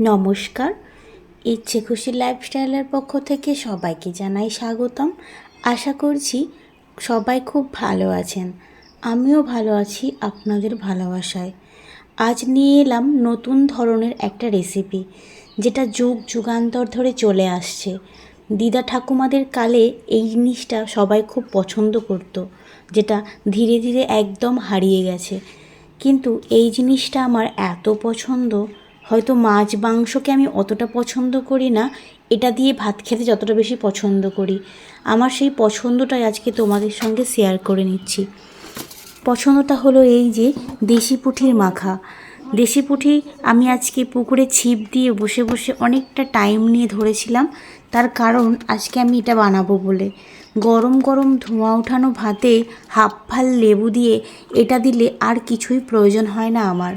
নমস্কার। ইচ্ছে খুশি লাইফস্টাইলের পক্ষ থেকে সবাইকে জানাই স্বাগতম। আশা করছি সবাই খুব ভালো আছেন। আমিও ভালো আছি আপনাদের ভালোবাসায়। আজ নিয়ে এলাম নতুন ধরনের একটা রেসিপি যেটা যুগ যুগান্তর ধরে চলে আসছে। দিদা ঠাকুমাদের কালে এই জিনিসটা সবাই খুব পছন্দ করতো, যেটা ধীরে ধীরে একদম হারিয়ে গেছে। কিন্তু এই জিনিসটা আমার এত পছন্দ হয়তো মাছ মাংসকে আমি অতটা পছন্দ করি না, এটা দিয়ে ভাত খেতে যতটা বেশি পছন্দ করি। আমার সেই পছন্দটাই আজকে তোমাদের সঙ্গে শেয়ার করে নিচ্ছি। পছন্দটা হলো এই যে দেশি পুঁঠির মাখা। দেশি পুঁঠি আমি আজকে পুকুরে ছিপ দিয়ে বসে বসে অনেকটা টাইম নিয়ে ধরেছিলাম। তার কারণ আজকে আমি এটা বানাবো বলে। গরম গরম ধোঁয়া ওঠানো ভাতে হাফ ফাল লেবু দিয়ে এটা দিলে আর কিছুই প্রয়োজন হয় না আমার।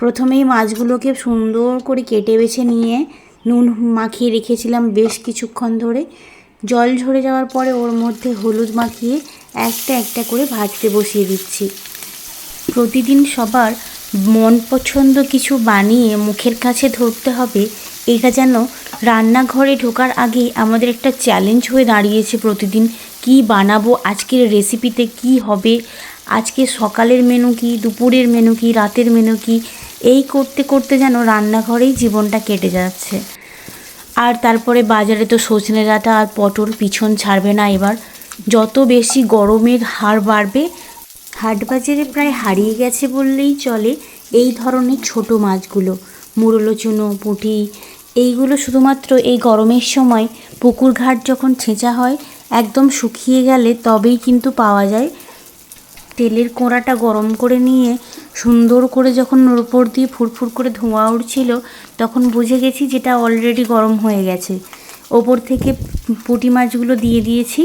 প্রথমেই মাছগুলোকে সুন্দর করে কেটে বেছে নিয়ে নুন মাখিয়ে রেখেছিলাম বেশ কিছুক্ষণ ধরে। জল ঝরে যাওয়ার পরে ওর মধ্যে হলুদ মাখিয়ে একটা একটা করে ভাজতে বসিয়ে দিচ্ছি। প্রতিদিন সবার মন পছন্দ কিছু বানিয়ে মুখের কাছে ধরতে হবে, এটা যেন রান্নাঘরে ঢোকার আগেই আমাদের একটা চ্যালেঞ্জ হয়ে দাঁড়িয়েছে প্রতিদিন। কি বানাবো, আজকের রেসিপিতে কি হবে আজকে সকালের মেনু কি, দুপুরের মেনু কি, রাতের মেনু কি, এই করতে করতে যেন রান্নাঘরেই জীবনটা কেটে যাচ্ছে। আর তারপরে বাজারে তো সজনে ডাঁটা আর পটল পিছন ছাড়বে না এবার। যত বেশি গরমের হার বাড়বে হাট বাজারে প্রায় হারিয়ে গেছে বললেই চলে এই ধরনের ছোট মাছগুলো। মুরলো চুনো পুঁটি, এইগুলো শুধুমাত্র এই গরমের সময় পুকুর ঘাট যখন ছেঁচা হয়, একদম শুকিয়ে গেলে তবেই কিন্তু পাওয়া যায় তেলের কোঁড়াটা গরম করে নিয়ে সুন্দর করে যখন ওর উপর দিয়ে ফুরফুর করে ধোঁয়া উঠছিল, তখন বুঝে গেছি যেটা অলরেডি গরম হয়ে গেছে। ওপর থেকে পুঁটি মাছগুলো দিয়ে দিয়েছি,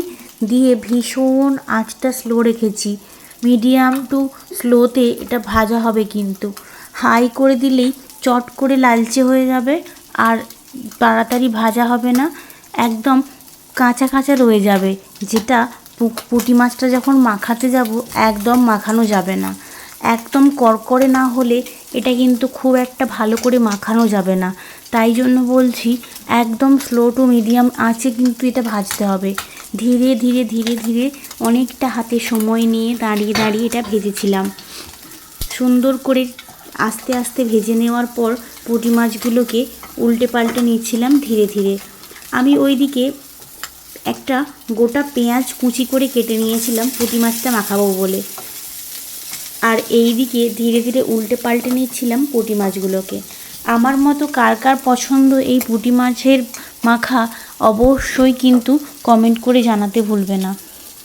দিয়ে ভীষণ আঁচটা স্লো রেখেছি। মিডিয়াম টু স্লোতে এটা ভাজা হবে কিন্তু। হাই করে দিলেই চট করে লালচে হয়ে যাবে আর তাড়াতাড়ি ভাজা হবে না, একদম কাঁচা কাঁচা রয়ে যাবে, যেটা পুঁটি মাছটা যখন মাখাতে যাব, একদম মাখানো যাবে না। একদম করকরে না হলে এটা কিন্তু খুব একটা ভালো করে মাখানো যাবে না। তাই জন্য বলছি, একদম স্লো টু মিডিয়াম আঁচে কিন্তু এটা ভাজতে হবে। ধীরে ধীরে ধীরে ধীরে অনেকটা হাতে সময় নিয়ে দাঁড়িয়ে দাঁড়িয়ে এটা ভেজেছিলাম। সুন্দর করে আস্তে আস্তে ভেজে নেওয়ার পর পুঁটি মাছগুলোকে উল্টে পাল্টে নিচ্ছিলাম ধীরে ধীরে। আমি ওইদিকে একটা গোটা পেঁয়াজ কুচি করে কেটে নিয়েছিলাম, পুঁটি মাছটা মাখাবো বলে। আর এই দিকে ধীরে ধীরে উল্টে পাল্টে নিচ্ছিলাম পুঁটি মাছগুলোকে। আমার মতো কার কার পছন্দ এই পুঁটি মাছের মাখা অবশ্যই কিন্তু কমেন্ট করে জানাতে ভুলবে না।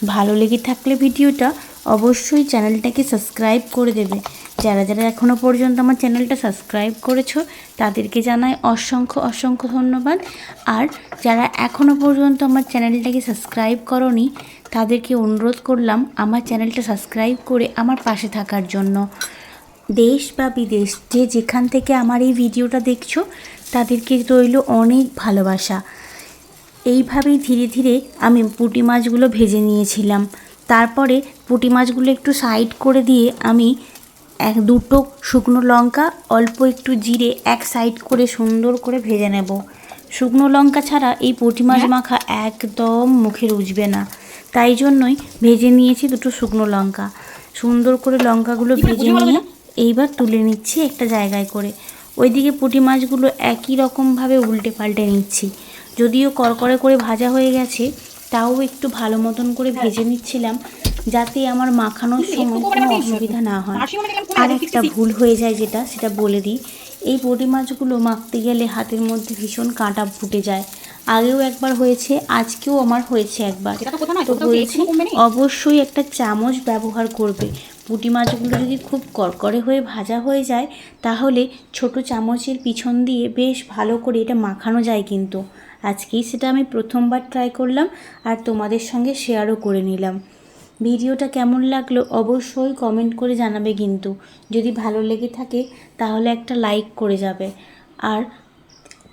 ভালো লেগে থাকলে ভিডিওটা অবশ্যই চ্যানেলটাকে সাবস্ক্রাইব করে দেবে। যারা যারা এখনও পর্যন্ত আমার চ্যানেলটা সাবস্ক্রাইব করেছ, তাদেরকে জানাই অসংখ্য অসংখ্য ধন্যবাদ। আর যারা এখনও পর্যন্ত আমার চ্যানেলটাকে সাবস্ক্রাইব করনি, তাদেরকে অনুরোধ করলাম আমার চ্যানেলটা সাবস্ক্রাইব করে আমার পাশে থাকার জন্য। দেশ বা বিদেশ, যে যেখান থেকে আমার এই ভিডিওটা দেখছ, তাদেরকে রইল অনেক ভালোবাসা। এইভাবেই ধীরে ধীরে আমি পুঁটি মাছগুলো ভেজে নিয়েছিলাম। তারপরে পুঁটি মাছগুলো একটু সাইড করে দিয়ে আমি এক দুটো শুকনো লঙ্কা অল্প একটু জিরে এক সাইড করে সুন্দর করে ভেজে নেব। শুকনো লঙ্কা ছাড়া এই পুঁটি মাছ মাখা একদম মুখে রুজবে না। তাই জন্যই ভেজে নিয়েছি দুটো শুকনো লঙ্কা। সুন্দর করে লঙ্কাগুলো ভেজে নিয়ে এইবার তুলে নিচ্ছি একটা জায়গায় করে। ওইদিকে পুঁটি মাছগুলো একই রকমভাবে উল্টে পাল্টে নিচ্ছি। যদিও করকরে করে ভাজা হয়ে গেছে তাও একটু ভালো মতন করে ভেজে নিচ্ছিলাম। যাতে আমার মাখানোর সময় কোনো অসুবিধা না হয়। আর একটা ভুল হয়ে যায় যেটা সেটা বলে দিই। এই পুঁটি মাছগুলো মাখতে গেলে হাতের মধ্যে ভীষণ কাঁটা ফুটে যায়। আগেও একবার হয়েছে আজকেও আমার হয়েছে একবার। তো বলছি অবশ্যই একটা চামচ ব্যবহার করবে। পুঁটি মাছগুলো যদি খুব করকরে হয়ে ভাজা হয়ে যায় তাহলে ছোট চামচের পিছন দিয়ে বেশ ভালো করে এটা মাখানো যায় কিন্তু। আজকেই সেটা আমি প্রথমবার ট্রাই করলাম আর তোমাদের সঙ্গে শেয়ারও করে নিলাম। ভিডিওটা কেমন লাগল অবশ্যই কমেন্ট করে জানাবে কিন্তু। যদি ভালো লেগে থাকে, তাহলে একটা লাইক করে যাবে। আর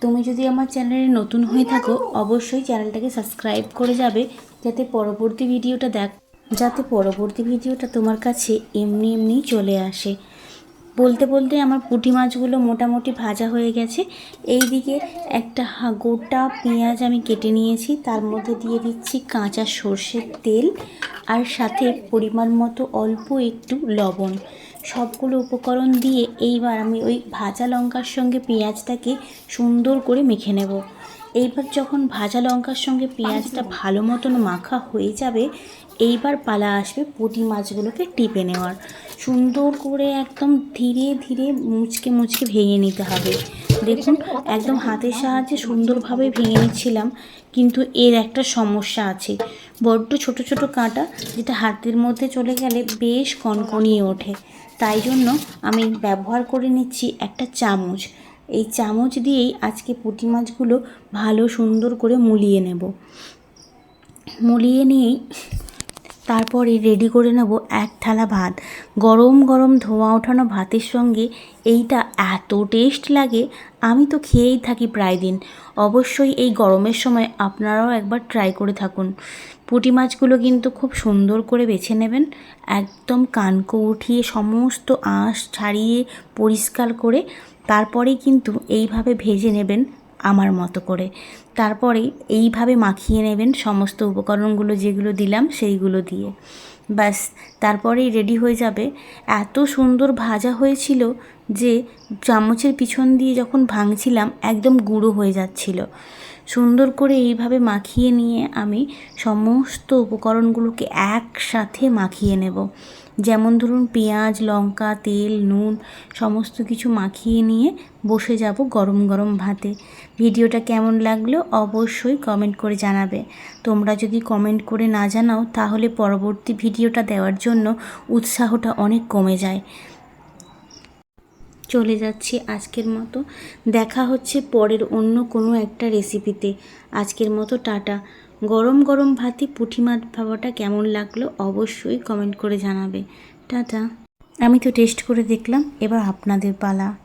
তুমি যদি আমার চ্যানেলে নতুন হয়ে থাকো, অবশ্যই চ্যানেলটাকে সাবস্ক্রাইব করে যাবে, যাতে পরবর্তী ভিডিওটা দেখ যাতে পরবর্তী ভিডিওটা তোমার কাছে এমনি এমনি চলে আসে। বলতে বলতে আমার পুঁটি মাছগুলো মোটামুটি ভাজা হয়ে গেছে। এই দিকে একটা গোটা পেঁয়াজ আমি কেটে নিয়েছি। তার মধ্যে দিয়ে দিচ্ছি কাঁচা সর্ষের তেল আর সাথে পরিমাণ মতো অল্প একটু লবণ। সবগুলো উপকরণ দিয়ে এইবার আমি ওই ভাজা লঙ্কার সঙ্গে পেঁয়াজটাকে সুন্দর করে মেখে নেব। এইবার যখন ভাজা লঙ্কার সঙ্গে পেঁয়াজটা ভালো মতন মাখা হয়ে যাবে এইবার পালা আসবে পুঁটি মাছগুলোকে টিপে নেওয়ার। সুন্দর করে একদম ধীরে ধীরে মুচকে মুচকে ভেঙে নিতে হবে। দেখুন একদম হাতের সাহায্যে সুন্দরভাবে ভেঙে নিচ্ছিলাম কিন্তু এর একটা সমস্যা আছে। বড্ড ছোট ছোট কাঁটা যেটা হাতের মধ্যে চলে গেলে বেশ কনকনিয়ে ওঠে। তাই জন্য আমি ব্যবহার করে নিচ্ছি একটা চামচ। এই চামচ দিয়েই আজকে পুঁটি মাছগুলো ভালো সুন্দর করে মুলিয়ে নেব। মুলিয়ে নিয়েই তারপরে রেডি করে নেব এক থালা ভাত। গরম গরম ধোঁয়া ওঠানো ভাতের সঙ্গে এইটা এত টেস্ট লাগে, আমি তো খেয়েই থাকি প্রায় দিন। অবশ্যই এই গরমের সময় আপনারাও একবার ট্রাই করে থাকুন। পুঁটি মাছগুলো কিন্তু খুব সুন্দর করে বেছে নেবেন, একদম কানকো উঠিয়ে সমস্ত আঁশ ছাড়িয়ে পরিষ্কার করে তারপরেই কিন্তু এইভাবে ভেজে নেবেন আমার মতো করে। তারপরে এইভাবে মাখিয়ে নেবেন সমস্ত উপকরণগুলো যেগুলো দিলাম সেইগুলো দিয়ে। ব্যাস, তারপরেই রেডি হয়ে যাবে। এত সুন্দর ভাজা হয়েছিল যে চামচের পিছন দিয়ে যখন ভাঙছিলাম একদম গুঁড়ো হয়ে যাচ্ছিল। সুন্দর করে এইভাবে মাখিয়ে নিয়ে আমি সমস্ত উপকরণগুলোকে একসাথে মাখিয়ে নেব। যেমন ধরুন পেঁয়াজ, লঙ্কা, তেল, নুন সমস্ত কিছু মাখিয়ে নিয়ে বসে যাব গরম গরম ভাতে। ভিডিওটা কেমন লাগল অবশ্যই কমেন্ট করে জানাবে। তোমরা যদি কমেন্ট করে না জানাও, তাহলে পরবর্তী ভিডিওটা দেওয়ার জন্য উৎসাহটা অনেক কমে যায়। চলে যাচ্ছি আজকের মতো। দেখা হচ্ছে পরের অন্য কোনো একটা রেসিপিতে আজকের মতো টাটা। গরম গরম ভাতে পুঁটি মাছ ভাবাটা কেমন লাগল অবশ্যই কমেন্ট করে জানাবে। টাটা। আমি তো টেস্ট করে দেখলাম, এবার আপনাদের পালা।